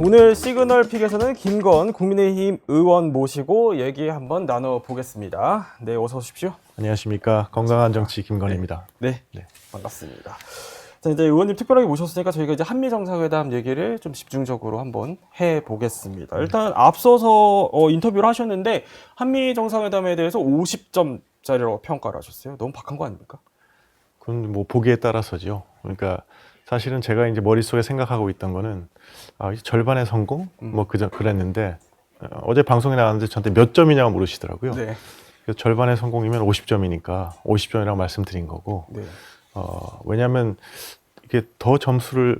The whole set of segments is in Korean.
오늘 시그널 픽에서는 김건 국민의힘 의원 모시고 얘기 한번 나눠보겠습니다. 네, 어서 오십시오. 안녕하십니까 건강한 정치 김건희입니다. 네, 네. 반갑습니다. 자, 이제 의원님 특별하게 모셨으니까 저희가 이제 한미 정상회담 얘기를 좀 집중적으로 한번 해 보겠습니다. 일단 앞서서 어, 인터뷰를 하셨는데 한미 정상회담에 대해서 50점짜리로 평가를 하셨어요. 너무 박한 거 아닙니까? 그건 뭐 보기에 따라서죠. 그러니까 사실은 제가 이제 머릿속에 생각하고 있던 거는 아, 절반의 성공 음. 뭐 그저 그랬는데 어, 어제 방송에 나왔는데 저한테 몇 점이냐고 물으시더라고요. 네, 그래서 절반의 성공이면 50점이니까 50점이라고 말씀드린 거고 네, 어, 왜냐하면 이게 더 점수를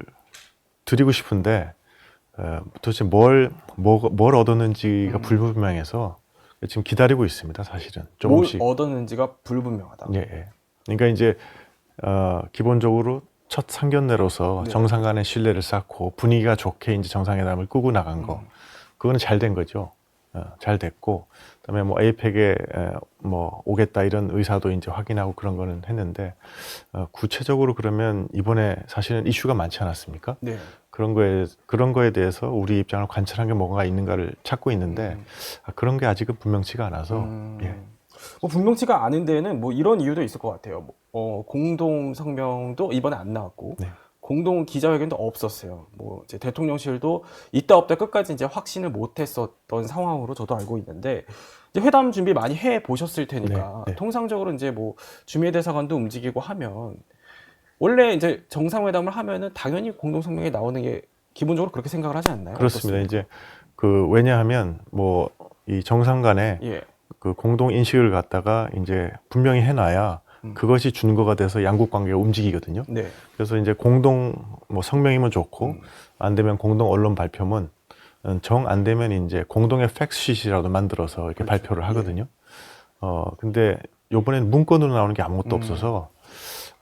드리고 싶은데 어, 도대체 뭘, 뭐, 뭘 얻었는지가 음. 불분명해서 지금 기다리고 있습니다. 사실은 뭘 조금씩. 얻었는지가 불분명하다. 예, 예. 그러니까 이제 어, 기본적으로 첫 상견례로서 네. 정상 간의 신뢰를 쌓고 분위기가 좋게 이제 정상회담을 꾸고 나간 거, 음. 그거는 잘 된 거죠. 어, 잘 됐고, 그다음에 뭐 에이펙에 에, 뭐 오겠다 이런 의사도 이제 확인하고 그런 거는 했는데 어, 구체적으로 그러면 이번에 사실은 이슈가 많지 않았습니까? 네. 그런 거에 그런 거에 대해서 우리 입장을 관찰한 게 뭐가 있는가를 찾고 있는데 음. 아, 그런 게 아직은 분명치가 않아서 음. 예. 뭐 분명치가 않은 데에는 뭐 이런 이유도 있을 것 같아요. 뭐, 어, 공동 성명도 이번에 안 나왔고 네. 공동 기자회견도 없었어요. 뭐 이제 대통령실도 있다 없다 끝까지 이제 확신을 못했었던 상황으로 저도 알고 있는데 이제 회담 준비 많이 해 보셨을 테니까 네, 네. 통상적으로 이제 뭐 주미애 대사관도 움직이고 하면 원래 이제 정상회담을 하면은 당연히 공동 성명에 나오는 게 기본적으로 그렇게 생각을 하지 않나요? 그렇습니다. 어떻습니까? 이제 그 왜냐하면 뭐 이 정상 간에 예. 그 공동 인식을 갖다가 이제 분명히 해놔야 음. 그것이 준거가 돼서 양국 관계가 움직이거든요. 네. 그래서 이제 공동 뭐 성명이면 좋고 음. 안 되면 공동 언론 발표면 정안 되면 이제 공동의 팩스시트라도 만들어서 이렇게 그렇죠. 발표를 하거든요. 어 근데 요번엔 문건으로 나오는 게 아무것도 음. 없어서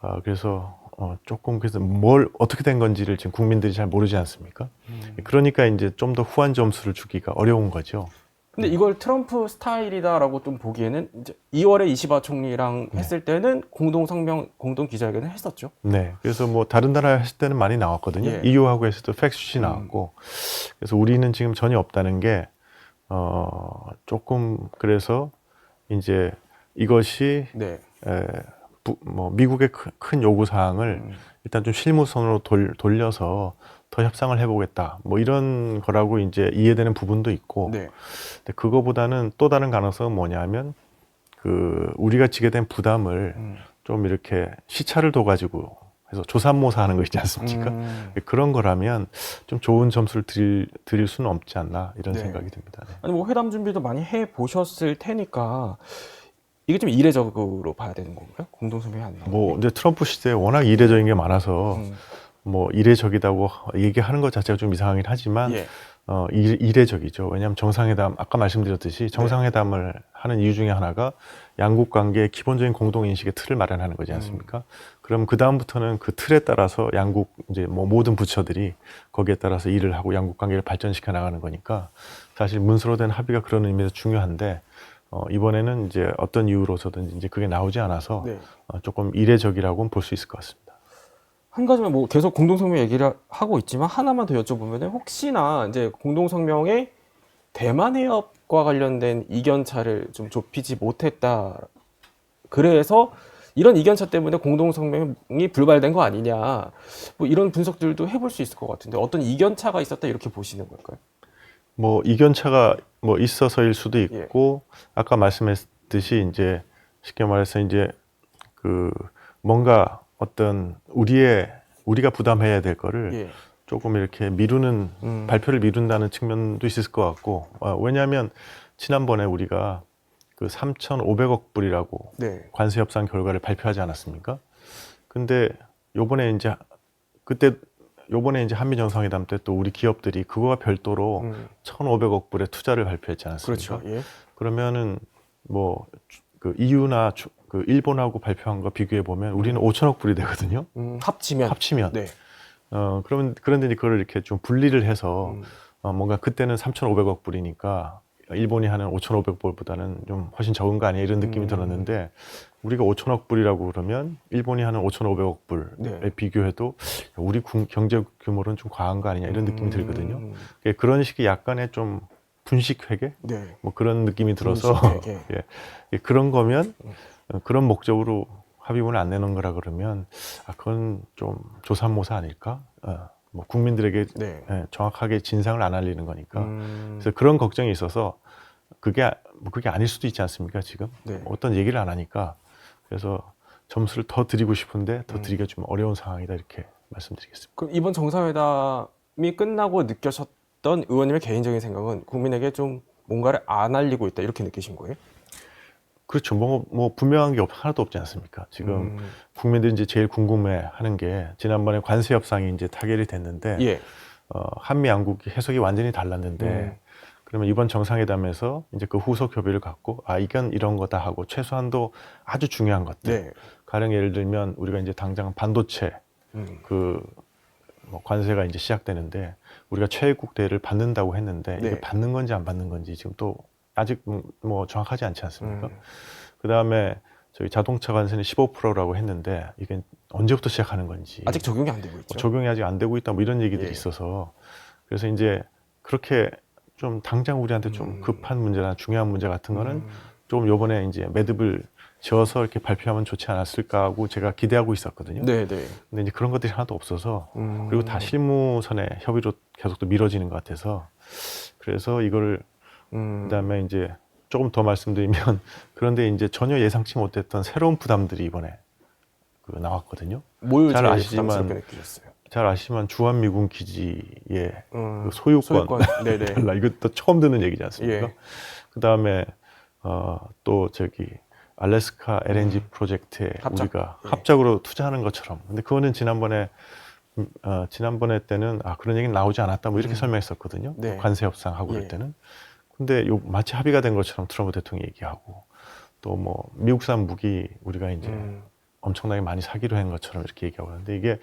아 그래서 어 조금 그래서 뭘 어떻게 된 건지를 지금 국민들이 잘 모르지 않습니까? 음. 그러니까 이제 좀 더 후한 점수를 주기가 어려운 거죠. 근데 이걸 트럼프 스타일이다라고 좀 보기에는 이제 2월에 이시바 총리랑 네. 했을 때는 공동 성명, 공동 기자회견을 했었죠. 네. 그래서 뭐 다른 나라 했을 때는 많이 나왔거든요. 예. EU하고 했을 때 팩스시 음. 나왔고. 그래서 우리는 지금 전혀 없다는 게, 어, 조금 그래서 이제 이것이, 네. 에, 부, 뭐 미국의 큰, 큰 요구 사항을 음. 일단 좀 실무선으로 돌, 돌려서 더 협상을 해보겠다. 뭐 이런 거라고 이제 이해되는 부분도 있고. 네. 근데 그거보다는 또 다른 가능성은 뭐냐면 그 우리가 지게 된 부담을 음. 좀 이렇게 시차를 둬가지고 해서 조삼모사 하는 거 있지 않습니까? 음. 그런 거라면 좀 좋은 점수를 드릴, 드릴 수는 없지 않나 이런 네. 생각이 듭니다. 네. 아니 뭐 회담 준비도 많이 해 보셨을 테니까 이게 좀 이례적으로 봐야 되는 건가요? 공동 성명이 안 나오는 뭐 게? 이제 트럼프 시대에 워낙 이례적인 게 많아서 음. 뭐 이례적이다고 얘기하는 것 자체가 좀 이상하긴 하지만 예. 어, 이- 이례적이죠. 왜냐하면 정상회담 아까 말씀드렸듯이 정상회담을 하는 이유 중에 하나가 양국 관계의 기본적인 공동 인식의 틀을 마련하는 거지 않습니까? 그럼 그 다음부터는 그 틀에 따라서 양국 이제 뭐 모든 부처들이 거기에 따라서 일을 하고 양국 관계를 발전시켜 나가는 거니까 사실 문서로 된 합의가 그런 의미에서 중요한데 어, 이번에는 이제 어떤 이유로서든 이제 그게 나오지 않아서 네. 어, 조금 이례적이라고는 볼 수 있을 것 같습니다. 한 가지만 뭐 계속 공동 성명 얘기를 하고 있지만 하나만 더 여쭤보면은 혹시나 이제 공동 성명에 대만 해협과 관련된 이견차를 좀 좁히지 못했다. 그래서 이런 이견차 때문에 공동 성명이 불발된 거 아니냐. 뭐 이런 분석들도 해볼 수 있을 것 같은데 어떤 이견차가 있었다 이렇게 보시는 걸까요? 뭐 이견차가 뭐 있어서일 수도 예. 있고 아까 말씀했듯이 이제 쉽게 말해서 이제 그 뭔가 어떤 우리의 우리가 부담해야 될 거를 예. 조금 이렇게 미루는 음. 발표를 미룬다는 측면도 있을 것 같고 어, 왜냐하면 지난번에 우리가 그 3,500억 불이라고 네. 관세 협상 결과를 발표하지 않았습니까? 근데 요번에 이제 그때 요번에 이제 한미 정상회담 때 또 우리 기업들이 그거와 별도로 음. 1,500억 불의 투자를 발표했지 않았습니까? 그렇죠. 예. 그러면은 뭐 그 EU나 주- 그 일본하고 발표한 거 비교해 보면 우리는 5천억 불이 되거든요. 음, 합치면 합치면. 네. 어 그러면 그런데 이제 그걸 이렇게 좀 분리를 해서 음. 어, 뭔가 그때는 3,500억 불이니까 일본이 하는 5,500불보다는 좀 훨씬 적은 거 아니야 이런 느낌이 음. 들었는데 우리가 5천억 불이라고 그러면 일본이 하는 5,500억 불에 네. 비교해도 우리 군- 경제 규모는 좀 과한 거 아니냐 이런 느낌이 들거든요. 음, 예, 그런 식의 약간의 좀 분식 회계 네. 뭐 그런 느낌이 들어서 분식 회계. 예, 예, 그런 거면 음. 어, 그런 목적으로 합의문을 안 내는 거라 그러면 아 그건 좀 조삼모사 아닐까? 어, 뭐 국민들에게 네. 예, 정확하게 진상을 안 알리는 거니까 음, 그래서 그런 걱정이 있어서 그게 아- 뭐 그게 아닐 수도 있지 않습니까 지금 네. 어떤 얘기를 안 하니까 그래서 점수를 더 드리고 싶은데 더 음. 드리기가 좀 어려운 상황이다 이렇게 말씀드리겠습니다. 그럼 이번 정상회담이 끝나고 느껴 졌던 의원님의 개인적인 생각은 국민에게 좀 뭔가를 안 알리고 있다 이렇게 느끼신 거예요? 그렇죠. 뭐, 뭐 분명한 게 없- 하나도 없지 않습니까? 지금 음, 국민들이 이제 제일 궁금해하는 게 지난번에 관세 협상이 이제 타결이 됐는데 예. 어, 한미 양국이 해석이 완전히 달랐는데 음. 그러면 이번 정상회담에서 이제 그 후속 협의를 갖고 아 이건 이런 거다 하고 최소한도 아주 중요한 것들 네. 가령 예를 들면 우리가 이제 당장 반도체 음, 그뭐 관세가 이제 시작되는데 우리가 최애국 대를 받는다고 했는데 네. 이게 받는 건지 안 받는 건지 지금 또 아직 음, 뭐 정확하지 않지 않습니까? 음, 그 다음에 저희 자동차 관세는 15%라고 했는데 이게 언제부터 시작하는 건지 아직 적용이 안 되고 있죠. 뭐 적용이 아직 안 되고 있다 뭐 이런 얘기들이 예. 있어서 그래서 이제 그렇게 좀 당장 우리한테 좀 음. 급한 문제나 중요한 문제 같은 거는 음, 좀 요번에 이제 매듭을 지어서 이렇게 발표하면 좋지 않았을까 하고 제가 기대하고 있었거든요. 네, 네. 근데 이제 그런 것들이 하나도 없어서 음, 그리고 다 실무선의 협의로 계속 또 미뤄지는 것 같아서 그래서 이거를 음, 그다음에 이제 조금 더 말씀드리면 그런데 이제 전혀 예상치 못했던 새로운 부담들이 이번에 그 나왔거든요. 뭘잘 아시지만? 잘 아시지만 주한 미군 기지의 음, 그 소유권, 소유권. 네네. 달라 이것도 처음 듣는 얘기지 않습니까? 예. 그다음에 어, 또 저기 알래스카 LNG 프로젝트에 음. 합작. 우리가 예. 합작으로 투자하는 것처럼. 근데 그거는 지난번에 음, 어, 지난번에 때는 아 그런 얘기는 나오지 않았다 뭐 이렇게 음. 설명했었거든요. 네. 관세 협상 하고 예. 그럴 때는. 근데 요 마치 합의가 된 것처럼 트럼프 대통령이 얘기하고 또 뭐 미국산 무기 우리가 이제 음, 엄청나게 많이 사기로 한 것처럼 이렇게 얘기하고 하는데 이게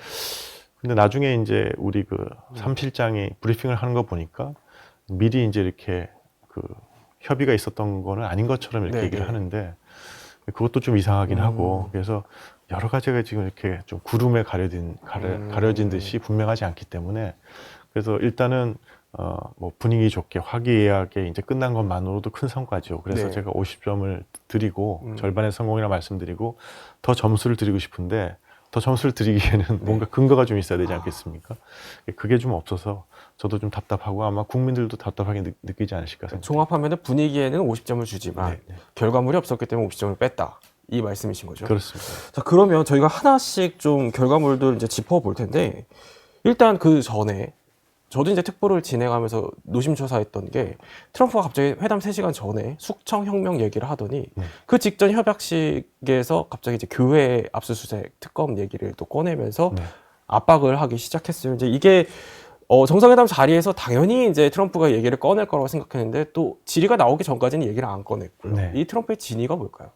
근데 나중에 이제 우리 그 음. 삼실장이 브리핑을 하는 거 보니까 미리 이제 이렇게 그 협의가 있었던 거는 아닌 것처럼 이렇게 네, 얘기를 네. 하는데 그것도 좀 이상하긴 음. 하고 그래서 여러 가지가 지금 이렇게 좀 구름에 가려진 가려, 음. 가려진 듯이 분명하지 않기 때문에 그래서 일단은 어 뭐 분위기 좋게 화기애애하게 이제 끝난 것만으로도 큰 성과죠. 그래서 네. 제가 50점을 드리고 음. 절반의 성공이라 말씀드리고 더 점수를 드리고 싶은데 더 점수를 드리기에는 뭔가 근거가 좀 있어야 되지 않겠습니까? 그게 좀 없어서 저도 좀 답답하고 아마 국민들도 답답하게 느, 느끼지 않으실까 생각합니다. 종합하면 분위기에는 50점을 주지만 네, 네. 결과물이 없었기 때문에 50점을 뺐다. 이 말씀이신 거죠? 그렇습니다. 자, 그러면 저희가 하나씩 좀 결과물들 이제 짚어볼 텐데, 일단 그 전에, 저도 이제 특보를 진행하면서 노심초사했던 게, 트럼프가 갑자기 회담 3시간 전에 숙청 혁명 얘기를 하더니, 네. 그 직전 협약식에서 갑자기 이제 교회 압수수색 특검 얘기를 또 꺼내면서 네. 압박을 하기 시작했어요. 이제 이게 어, 정상회담 자리에서 당연히 이제 트럼프가 얘기를 꺼낼 거라고 생각했는데 또 질의가 나오기 전까지는 얘기를 안 꺼냈고요. 네. 이 트럼프의 진위가 뭘까요?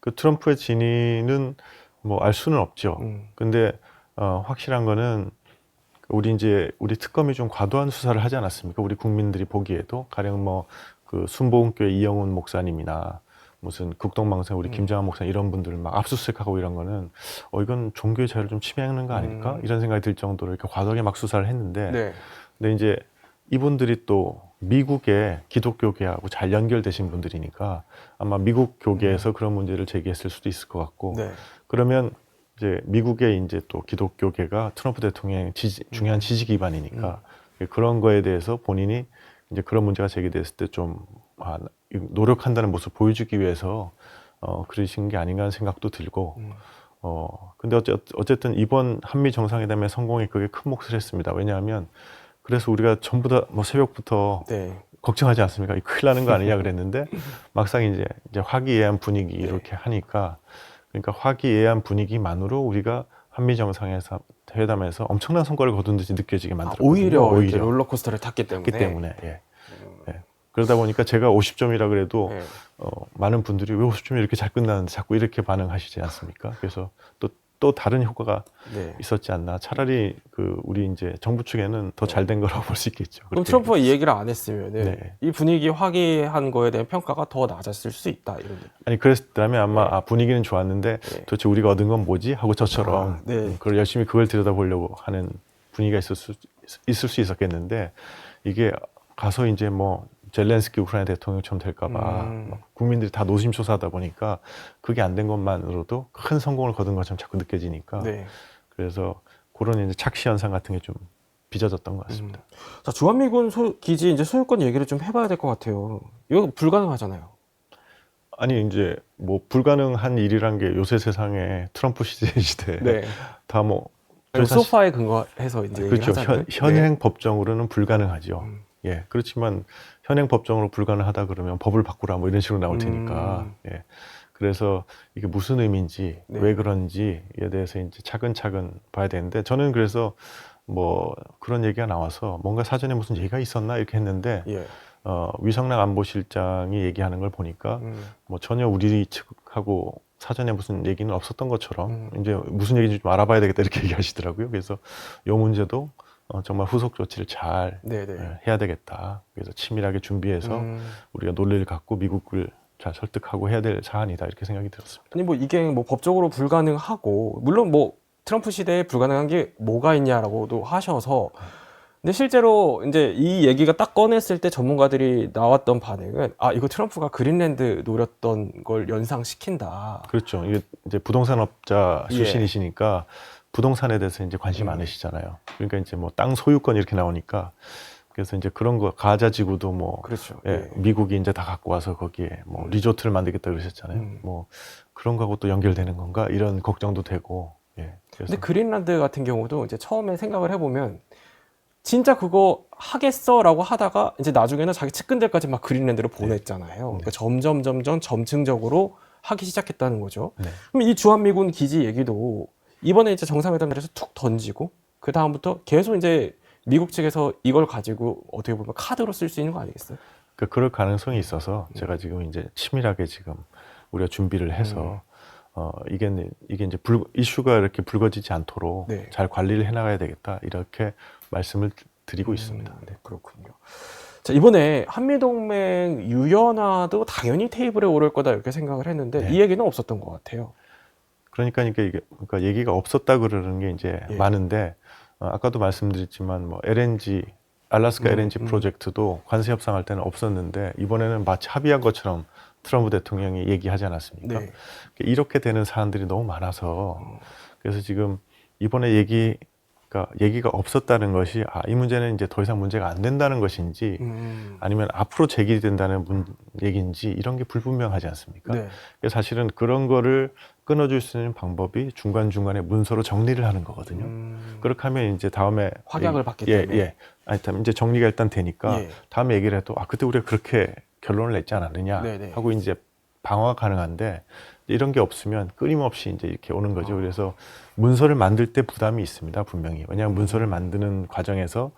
그 트럼프의 진위는 뭐 알 수는 없죠. 음. 근데 어, 확실한 거는 우리 이제 우리 특검이 좀 과도한 수사를 하지 않았습니까? 우리 국민들이 보기에도 가령 뭐 그 순복음교회 이영훈 목사님이나 무슨 극동방송 우리 음. 김장한 목사 이런 분들 막 압수수색하고 이런 거는 어 이건 종교의 자유를 좀 침해하는 거 아닐까 음. 이런 생각이 들 정도로 이렇게 과도하게 막 수사를 했는데 네. 근데 이제 이분들이 또 미국의 기독교 계하고 잘 연결되신 분들이니까 아마 미국 교계에서 그런 문제를 제기했을 수도 있을 것 같고 음. 네. 그러면 이제 미국의 이제 또 기독교계가 트럼프 대통령의 지지, 중요한 지지 기반이니까 그런 거에 대해서 본인이 이제 그런 문제가 제기됐을 때 좀 아, 노력한다는 모습을 보여주기 위해서 어, 그러신 게 아닌가 하는 생각도 들고 음. 어, 근데 어째, 어쨌든 이번 한미 정상회담의 성공에 그게 큰 몫을 했습니다. 왜냐하면 그래서 우리가 전부 다 뭐 새벽부터 네. 걱정하지 않습니까? 이 큰일 나는 거 아니냐 그랬는데 막상 이제 이제 화기애애한 분위기 네. 이렇게 하니까 그러니까 화기애애한 분위기만으로 우리가 한미 정상회담 회담에서 엄청난 성과를 거둔 듯이 느껴지게 아, 만들었거든요. 오히려, 이렇게 롤러코스터를 탔기 때문에. 그렇기 때문에 예. 예. 그러다 보니까 제가 50점이라 그래도 네. 어, 많은 분들이 왜 50점이 이렇게 잘 끝나는데 자꾸 이렇게 반응하시지 않습니까? 그래서 또 또 다른 효과가 네. 있었지 않나. 차라리 그 우리 이제 정부 측에는 더 잘 된 거라고 볼 수 있겠죠. 그럼 트럼프가 이 얘기를 안 했으면 네. 이 분위기 화기한 거에 대한 평가가 더 낮았을 수 있다 이런 얘기. 아니 그랬다면 아마 네. 아, 분위기는 좋았는데 네. 도대체 우리가 얻은 건 뭐지 하고 저처럼 아, 네. 음, 그걸 열심히 그걸 들여다보려고 하는 분위기가 있을 수 있을 수 있었겠는데 이게 가서 이제 뭐 젤렌스키 우크라이나 대통령처럼 될까봐 음. 막 국민들이 다 노심초사하다 보니까 그게 안 된 것만으로도 큰 성공을 거둔 것처럼 자꾸 느껴지니까 네. 그래서 그런 이제 착시 현상 같은 게 좀 빚어졌던 것 같습니다. 자 주한미군 소, 기지 이제 소유권 얘기를 좀 해봐야 될 것 같아요. 이거 불가능하잖아요. 아니 이제 뭐 불가능한 일이란 게 요새 세상에 트럼프 시대 시대 네. 다뭐 소파에 근거해서 이제 그렇죠. 현, 현행 법정으로는 불가능하죠. 음. 예. 그렇지만 현행 법정으로 불가능하다 그러면 법을 바꾸라 뭐 이런 식으로 나올 테니까. 음. 예. 그래서 이게 무슨 의미인지 네. 왜 그런지에 대해서 이제 차근차근 봐야 되는데 저는 그래서 뭐 그런 얘기가 나와서 뭔가 사전에 무슨 얘기가 있었나 이렇게 했는데 예. 어, 위성락 안보실장이 얘기하는 걸 보니까 음. 뭐 전혀 우리 측하고 사전에 무슨 얘기는 없었던 것처럼 음. 이제 무슨 얘기인지 좀 알아봐야 되겠다 이렇게 얘기하시더라고요. 그래서 이 문제도 어, 정말 후속 조치를 잘 네네. 예, 해야 되겠다. 그래서 치밀하게 준비해서 음. 우리가 논리를 갖고 미국을 잘 설득하고 해야 될 사안이다 이렇게 생각이 들었습니다. 아니 뭐 이게 뭐 법적으로 불가능하고 물론 뭐 트럼프 시대에 불가능한 게 뭐가 있냐라고도 하셔서 근데 실제로 이제 이 얘기가 딱 꺼냈을 때 전문가들이 나왔던 반응은 아 이거 트럼프가 그린랜드 노렸던 걸 연상시킨다. 그렇죠. 이게 이제 부동산업자 예. 출신이시니까 부동산에 대해서 이제 관심 음. 많으시잖아요. 그러니까 이제 뭐 땅 소유권 이렇게 나오니까 그래서 이제 그런 거 가자 지구도 뭐 그렇죠. 예, 예. 미국이 이제 다 갖고 와서 거기에 뭐 음. 리조트를 만들겠다 그러셨잖아요. 음. 뭐 그런 거하고 또 연결되는 건가 이런 걱정도 되고. 예. 그래서 근데 그린란드 같은 경우도 이제 처음에 생각을 해보면 진짜 그거 하겠어라고 하다가 이제 나중에는 자기 측근들까지 막 그린란드로 보냈잖아요. 그러니까 점점 점점 점층적으로 하기 시작했다는 거죠. 네. 그럼 이 주한미군 기지 얘기도 이번에 이제 정상회담에서 툭 던지고 그 다음부터 계속 이제 미국 측에서 이걸 가지고 어떻게 보면 카드로 쓸 수 있는 거 아니겠어요? 그 그럴 가능성이 있어서 음. 제가 지금 이제 치밀하게 지금 우리가 준비를 해서 음. 어 이게 이게 이제 불, 이슈가 이렇게 불거지지 않도록 네. 잘 관리를 해나가야 되겠다 이렇게 말씀을 드리고 있습니다. 음, 네, 그렇군요. 자, 이번에 한미동맹 유연화도 당연히 테이블에 오를 거다 이렇게 생각을 했는데 네. 이 얘기는 없었던 것 같아요. 그러니까 이게 그러니까 얘기가 없었다 그러는 게 이제 예. 많은데 어, 아까도 말씀드렸지만 뭐 LNG 알라스카 음, LNG 음. 프로젝트도 관세 협상할 때는 없었는데 이번에는 마치 합의한 것처럼 트럼프 대통령이 얘기하지 않았습니까? 네. 이렇게 되는 사안들이 너무 많아서 음. 그래서 지금 이번에 얘기가 얘기가 없었다는 것이 아, 이 문제는 이제 더 이상 문제가 안 된다는 것인지 음, 아니면 앞으로 제기된다는 문, 얘기인지 이런 게 불분명하지 않습니까? 네. 사실은 그런 거를 끊어줄 수 있는 방법이 중간 중간에 문서로 정리를 하는 거거든요. 음, 그렇게 하면 이제 다음에 확약을 받기 예, 때문에. 예. 아니, 참 이제 정리가 일단 되니까 예. 다음에 얘기를 해도 아 그때 우리가 그렇게 결론을 냈지 않았느냐 네네. 하고 이제 방어가 가능한데 이런 게 없으면 끊임없이 이제 이렇게 오는 거죠. 어. 그래서 문서를 만들 때 부담이 있습니다, 분명히. 왜냐하면 문서를 만드는 과정에서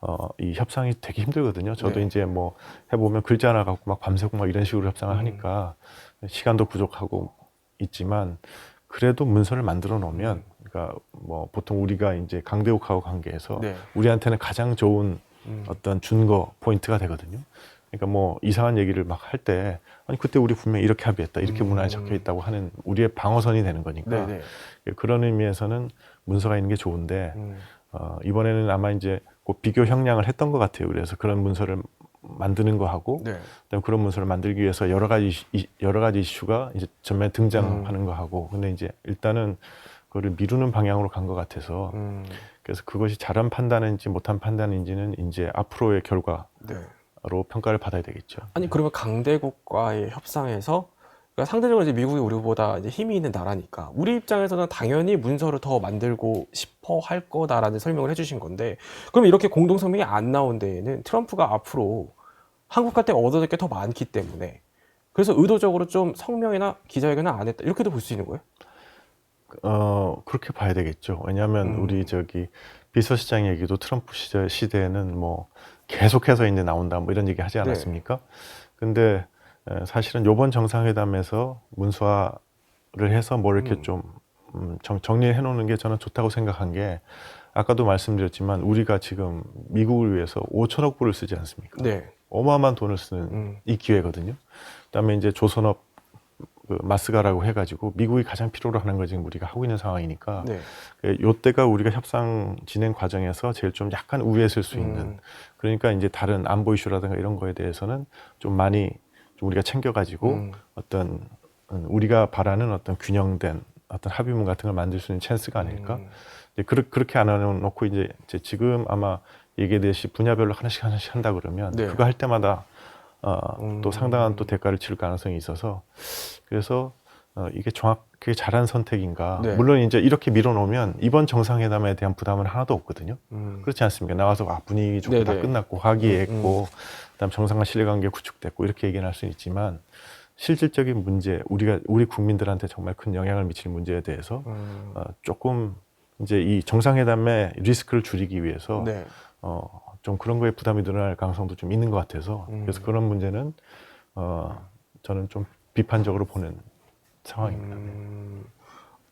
어, 이 협상이 되게 힘들거든요. 저도 네. 이제 뭐 해보면 글자 하나 갖고 막 밤새고 막 이런 식으로 협상을 음. 하니까 시간도 부족하고 있지만 그래도 문서를 만들어 놓으면 그러니까 뭐 보통 우리가 이제 강대국하고 관계에서 네. 우리한테는 가장 좋은 음, 어떤 준거 포인트가 되거든요. 그러니까 뭐 이상한 얘기를 막 할 때 아니 그때 우리 분명 히 이렇게 합의했다 이렇게 음. 문화에 적혀 있다고 하는 우리의 방어선이 되는 거니까 네, 네. 그런 의미에서는 문서가 있는 게 좋은데 음, 어, 이번에는 아마 이제 그 비교 형량을 했던 것 같아요. 그래서 그런 문서를 만드는 거 하고 네. 그다음 그런 문서를 만들기 위해서 여러 가지 여러 가지 이슈가 이제 전면 등장하는 음. 거 하고 근데 이제 일단은 그거를 미루는 방향으로 간 것 같아서 음, 그래서 그것이 잘한 판단인지 못한 판단인지는 이제 앞으로의 결과로 네. 평가를 받아야 되겠죠. 아니 그러면 강대국과의 협상에서 그러니까 상대적으로 이제 미국이 우리보다 이제 힘이 있는 나라니까 우리 입장에서는 당연히 문서를 더 만들고 싶어 할 거다라는 설명을 해주신 건데 그럼 이렇게 공동 성명이 안 나온 데에는 트럼프가 앞으로 한국한테 얻어질 게 더 많기 때문에 그래서 의도적으로 좀 성명이나 기자회견을 안 했다 이렇게도 볼 수 있는 거예요? 어 그렇게 봐야 되겠죠. 왜냐하면 음. 우리 저기 비서실장 얘기도 트럼프 시절 시대에는 뭐 계속해서 이제 나온다 뭐 이런 얘기 하지 네. 않았습니까? 근데 에, 사실은 요번 정상회담에서 문서화를 해서 뭘 이렇게 음. 좀 음, 정, 정리해 놓는 게 저는 좋다고 생각한 게 아까도 말씀드렸지만 우리가 지금 미국을 위해서 5천억 불을 쓰지 않습니까? 네. 어마어마한 돈을 쓰는 음. 이 기회거든요. 그다음에 이제 조선업 그 마스가라고 해가지고 미국이 가장 필요로 하는 걸 지금 우리가 하고 있는 상황이니까 네. 그 요때가 우리가 협상 진행 과정에서 제일 좀 약간 우위에 쓸수 있는 음. 그러니까 이제 다른 안보 이슈라든가 이런 거에 대해서는 좀 많이 좀 우리가 챙겨가지고 음. 어떤 음, 우리가 바라는 어떤 균형된 어떤 합의문 같은 걸 만들 수 있는 찬스가 아닐까 음. 이제 그렇, 그렇게 안 해놓고 이제 지금 아마 얘기했듯이 분야별로 하나씩 하나씩 한다 그러면 네. 그거 할 때마다 어, 음. 또 상당한 또 대가를 치를 가능성이 있어서 그래서 어, 이게 정확하게 잘한 선택인가 네. 물론 이제 이렇게 밀어놓으면 이번 정상회담에 대한 부담은 하나도 없거든요 음. 그렇지 않습니까 나와서 아, 분위기 좋고 다 네네. 끝났고 화기애애했고 그다음 정상간 신뢰관계 구축됐고 이렇게 얘기는 할 수는 있지만 실질적인 문제 우리가 우리 국민들한테 정말 큰 영향을 미칠 문제에 대해서 음. 어, 조금 이제 이 정상회담의 리스크를 줄이기 위해서 네. 어, 좀 그런 거에 부담이 늘어날 가능성도 좀 있는 것 같아서 음. 그래서 그런 문제는 어, 저는 좀 비판적으로 보는 상황입니다. 음.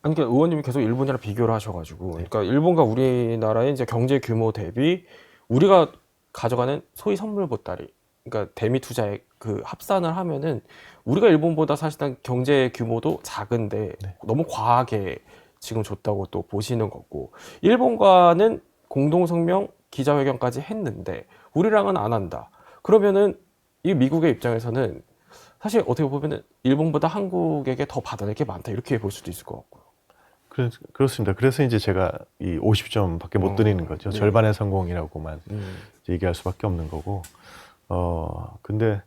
아니, 그러니까 의원님이 계속 일본이랑 비교를 하셔가지고, 네. 그러니까 일본과 우리나라의 이제 경제 규모 대비 우리가 가져가는 소위 선물 보따리, 그러니까 대미 투자에 그 합산을 하면은 우리가 일본보다 사실상 경제 규모도 작은데 네. 너무 과하게 지금 줬다고 또 보시는 거고, 일본과는 공동 성명 기자회견까지 했는데 우리랑은 안 한다. 그러면은 이 미국의 입장에서는 사실 어떻게 보면은 일본보다 한국에게 더 받아낼 게 많다 이렇게 볼 수도 있을 것 같고요. 그래, 그렇습니다. 그래서 이제 제가 이 50점밖에 못 어, 드리는 거죠. 네. 절반의 성공이라고만 음. 얘기할 수밖에 없는 거고. 어 근데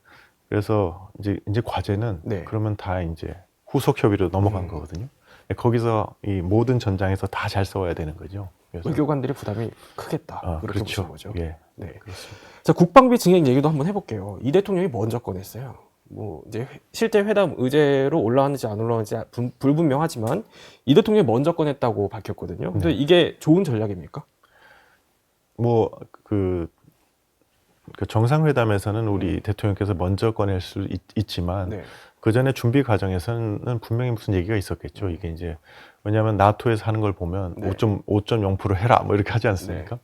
그래서 이제 이제 과제는 네. 그러면 다 이제 후속 협의로 넘어간 음. 거거든요. 거기서 이 모든 전장에서 다 잘 싸워야 되는 거죠. 외교관들의 부담이 크겠다 아, 그렇게 그렇죠. 보시는 거죠. 예, 네. 그렇습니다. 자 국방비 증액 얘기도 한번 해볼게요. 이 대통령이 먼저 꺼냈어요. 뭐 이제 회- 실제 회담 의제로 올라왔는지 안 올라왔는지 불- 불분명하지만 이 대통령이 먼저 꺼냈다고 밝혔거든요. 근데 네. 이게 좋은 전략입니까? 뭐그 그 정상회담에서는 우리 음. 대통령께서 먼저 꺼낼 수 있, 지만 네. 그 전에 준비 과정에서는 분명히 무슨 얘기가 있었겠죠. 이게 이제 왜냐하면 나토에서 하는 걸 보면 네. 5.5.0% 해라 뭐 이렇게 하지 않습니까?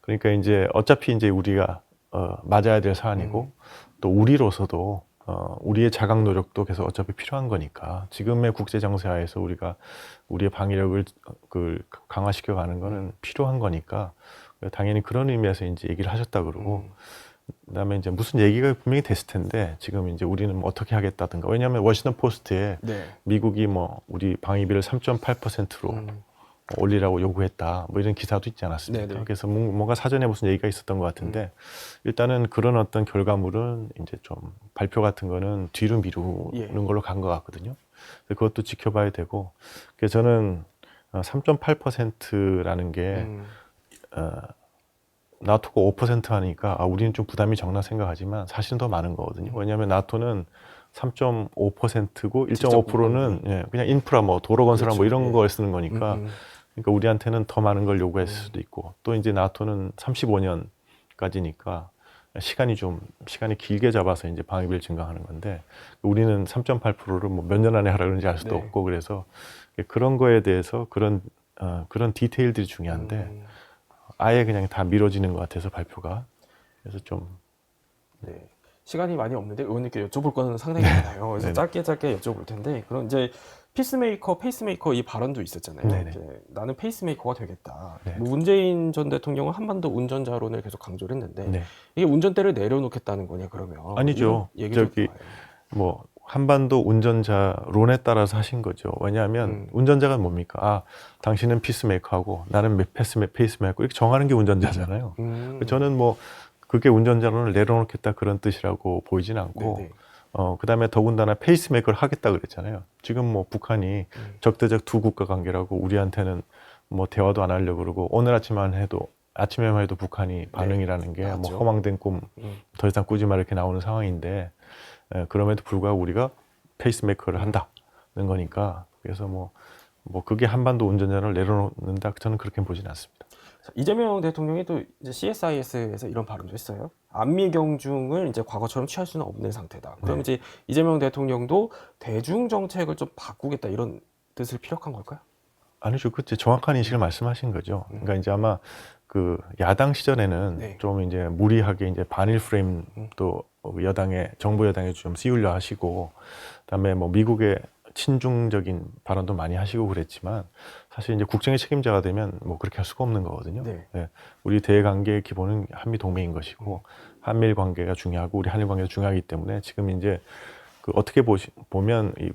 그러니까 이제 어차피 이제 우리가 어, 맞아야 될 사안이고 음. 또 우리로서도 어, 우리의 자각 노력도 계속 어차피 필요한 거니까 지금의 국제 정세 하에서 우리가 우리의 방위력을 그 강화시켜 가는 거는 필요한 거니까 당연히 그런 의미에서 이제 얘기를 하셨다 그러고 음. 그다음에 이제 무슨 얘기가 분명히 됐을 텐데 지금 이제 우리는 뭐 어떻게 하겠다든가 왜냐하면 워싱턴 포스트에 네. 미국이 뭐 우리 방위비를 3.8%로 음. 올리라고 요구했다 뭐 이런 기사도 있지 않았습니까? 네네. 그래서 뭔- 뭔가 사전에 무슨 얘기가 있었던 것 같은데 일단은 그런 어떤 결과물은 이제 좀 발표 같은 거는 뒤로 미루는 예. 걸로 간 것 같거든요. 그래서 그것도 지켜봐야 되고 그래서 저는 3.8%라는 게 음. 어, 나토가 5% 하니까 아, 우리는 좀 부담이 적나 생각하지만 사실은 더 많은 거거든요. 왜냐하면 나토는 3.5%고 1.5%는 예, 그냥 인프라 뭐 도로 건설하고 뭐 그렇죠. 이런 예. 걸 쓰는 거니까 음. 그러니까 우리한테는 더 많은 걸 요구했을 음. 수도 있고 또 이제 나토는 35년까지니까 시간이 좀 시간이 길게 잡아서 이제 방위비를 증강하는 건데 우리는 3.8%를 뭐 몇 년 안에 하라 그런지 알 수도 네. 없고 그래서 그런 거에 대해서 그런 어, 그런 디테일들이 중요한데 음. 아예 그냥 다 미뤄지는 것 같아서 발표가 그래서 좀 네. 시간이 많이 없는데 의원님께 여쭤볼 거는 상당히 많아요. 그래서 네네. 짧게 짧게 여쭤볼 텐데 그럼 이제 피스메이커, 페이스메이커 이 발언도 있었잖아요. 네네. 이제 나는 페이스메이커가 되겠다. 네. 뭐 문재인 전 대통령은 한반도 운전자론을 계속 강조를 했는데 네. 이게 운전대를 내려놓겠다는 거냐 그러면 아니죠. 저기. 뭐 한반도 운전자론에 따라서 하신 거죠. 왜냐하면 음. 운전자가 뭡니까? 아, 당신은 피스메이커하고 나는 페이스메 페이스메이커 이렇게 정하는 게 운전자잖아요. 음. 저는 뭐 그게 운전자론을 내려놓겠다 그런 뜻이라고 보이진 않고 네네. 어 그 다음에 더군다나 페이스메이커를 하겠다 그랬잖아요. 지금 뭐 북한이 음. 적대적 두 국가 관계라고 우리한테는 뭐 대화도 안 하려고 그러고 오늘 아침만 해도 아침에만 해도 북한이 반응이라는 게뭐 나왔죠. 허망된 꿈 음. 더 이상 꾸지 마 이렇게 나오는 상황인데 에, 그럼에도 불구하고 우리가 페이스메이커를 한다는 거니까 그래서 뭐 뭐 그게 한반도 운전자를 내려놓는다 저는 그렇게 보지는 않습니다. 자, 이재명 대통령이 또 이제 CSIS에서 이런 발언도 했어요. 안미 경중을 이제 과거처럼 취할 수는 없는 상태다. 그럼 네. 이제 이재명 대통령도 대중 정책을 좀 바꾸겠다 이런 뜻을 피력한 걸까요? 아니죠. 그때 정확한 인식을 말씀하신 거죠. 그러니까 이제 아마 그 야당 시절에는 네. 좀 이제 무리하게 이제 반일 프레임 음. 또 여당에 정부 여당에 좀 씌우려 하시고 그다음에 뭐 미국의 친중적인 발언도 많이 하시고 그랬지만 사실 이제 국정의 책임자가 되면 뭐 그렇게 할 수가 없는 거거든요. 네. 예, 우리 대외 관계의 기본은 한미 동맹인 것이고 한미일 관계가 중요하고 우리 한일 관계가 중요하기 때문에 지금 이제 그 어떻게 보시, 보면 이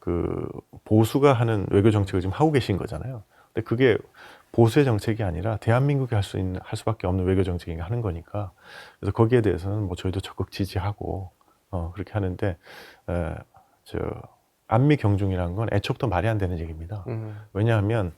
그 보수가 하는 외교 정책을 지금 하고 계신 거잖아요. 근데 그게 보수의 정책이 아니라 대한민국이 할 수 있는 할 수밖에 없는 외교 정책이 하는 거니까 그래서 거기에 대해서는 뭐 저희도 적극 지지하고 어 그렇게 하는데 에, 저 안미 경중이라는 건 애초부터 말이 안 되는 얘기입니다. 음. 왜냐하면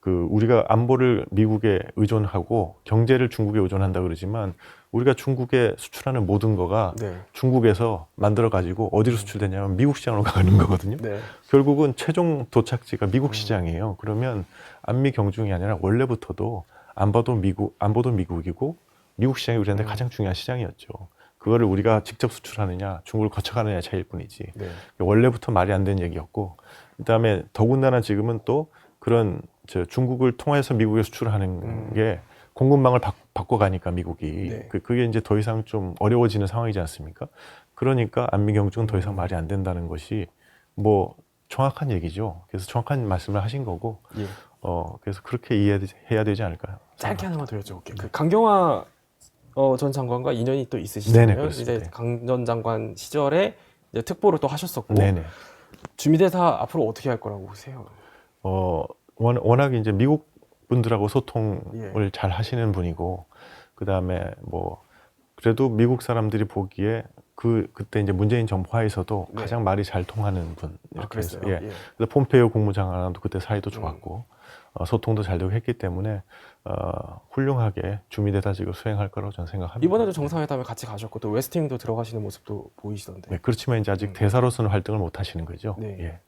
그 우리가 안보를 미국에 의존하고 경제를 중국에 의존한다 그러지만 우리가 중국에 수출하는 모든 거가 네. 중국에서 만들어 가지고 어디로 수출되냐면 미국 시장으로 가는 거거든요. 네. 결국은 최종 도착지가 미국 시장이에요. 그러면 안미 경중이 아니라 원래부터도 안보도 미국 안보도 미국이고 미국 시장이 우리한테 음. 가장 중요한 시장이었죠. 그거를 우리가 직접 수출하느냐 중국을 거쳐가느냐 차이일 뿐이지. 네. 원래부터 말이 안 되는 얘기였고 그다음에 더군다나 지금은 또 그런 저 중국을 통해서 미국에 수출하는 음. 게 공급망을 바, 바꿔가니까 미국이 네. 그, 그게 이제 더 이상 좀 어려워지는 상황이지 않습니까? 그러니까 안미 경중은 더 이상 말이 안 된다는 것이 뭐 정확한 얘기죠. 그래서 정확한 말씀을 하신 거고 예. 어 그래서 그렇게 이해해야 되지 않을까요? 짧게 하나만 더 여쭤볼게요. 그 강경화 어, 전 장관과 인연이 또 있으시잖아요. 네네, 그렇습니다. 이제 강 전 장관 시절에 이제 특보를 또 하셨었고 네네. 주미대사 앞으로 어떻게 할 거라고 보세요? 어 원- 워낙 이제 미국 분들하고 소통을 예. 잘 하시는 분이고 그 다음에 뭐 그래도 미국 사람들이 보기에 그 그때 이제 문재인 정부 하에서도 네. 가장 말이 잘 통하는 분 아, 이렇게 그랬어요. 해서 예. 예. 그래서 폼페이오 국무장관도 그때 사이도 음. 좋았고 어, 소통도 잘 되고 했기 때문에 어, 훌륭하게 주미 대사직을 수행할 거라고 저는 생각합니다. 이번에도 정상회담에 같이 가셨고 또 웨스팅도 들어가시는 모습도 보이시던데. 네, 그렇지만 이제 아직 음. 대사로서는 활동을 못 하시는 거죠. 네. 예.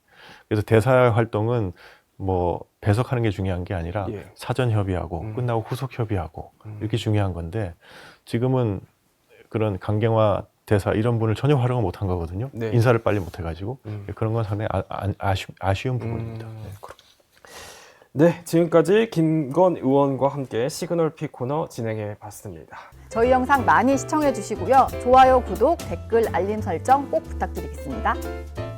그래서 대사 활동은 뭐 배석하는 게 중요한 게 아니라 예. 사전 협의하고 음. 끝나고 후속 협의하고 음. 이렇게 중요한 건데 지금은 그런 강경화 대사 이런 분을 전혀 활용을 못한 거거든요. 네. 인사를 빨리 못 해가지고 음. 그런 건 상당히 아, 아, 아쉬, 아쉬운 부분입니다. 음, 네. 네, 지금까지 김건 의원과 함께 시그널 피 코너 진행해 봤습니다. 저희 영상 많이 시청해 주시고요. 좋아요, 구독, 댓글, 알림 설정 꼭 부탁드리겠습니다.